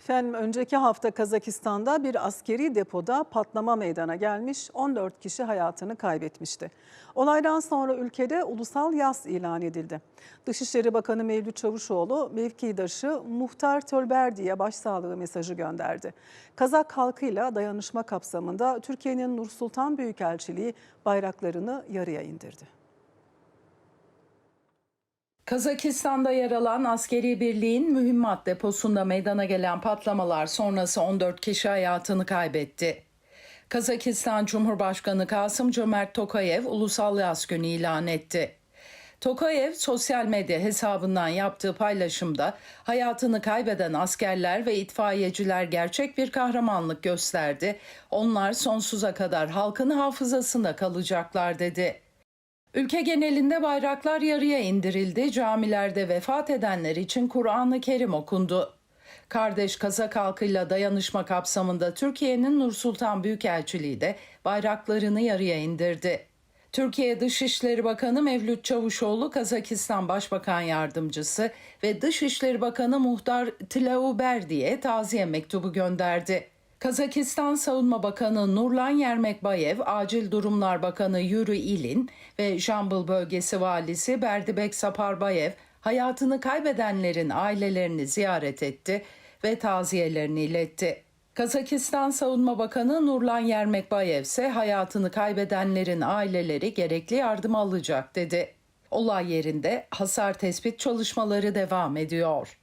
Efendim önceki hafta Kazakistan'da bir askeri depoda patlama meydana gelmiş. 14 kişi hayatını kaybetmişti. Olaydan sonra ülkede ulusal yas ilan edildi. Dışişleri Bakanı Mevlüt Çavuşoğlu mevkidaşı Muhtar Tölberdi'ye başsağlığı mesajı gönderdi. Kazak halkıyla dayanışma kapsamında Türkiye'nin Nur Sultan Büyükelçiliği bayraklarını yarıya indirdi. Kazakistan'da yer alan askeri birliğin mühimmat deposunda meydana gelen patlamalar sonrası 14 kişi hayatını kaybetti. Kazakistan Cumhurbaşkanı Kasım Cömert Tokayev ulusal yas günü ilan etti. Tokayev sosyal medya hesabından yaptığı paylaşımda hayatını kaybeden askerler ve itfaiyeciler gerçek bir kahramanlık gösterdi. Onlar sonsuza kadar halkın hafızasında kalacaklar dedi. Ülke genelinde bayraklar yarıya indirildi, camilerde vefat edenler için Kur'an-ı Kerim okundu. Kardeş Kazak halkıyla dayanışma kapsamında Türkiye'nin Nur Sultan Büyükelçiliği de bayraklarını yarıya indirdi. Türkiye Dışişleri Bakanı Mevlüt Çavuşoğlu, Kazakistan Başbakan Yardımcısı ve Dışişleri Bakanı Muhtar Tlauberdi'ye taziye mektubu gönderdi. Kazakistan Savunma Bakanı Nurlan Yermekbayev, Acil Durumlar Bakanı Yuri İlin ve Jambıl Bölgesi Valisi Berdibek Saparbayev hayatını kaybedenlerin ailelerini ziyaret etti ve taziyelerini iletti. Kazakistan Savunma Bakanı Nurlan Yermekbayev ise hayatını kaybedenlerin aileleri gerekli yardım alacak dedi. Olay yerinde hasar tespit çalışmaları devam ediyor.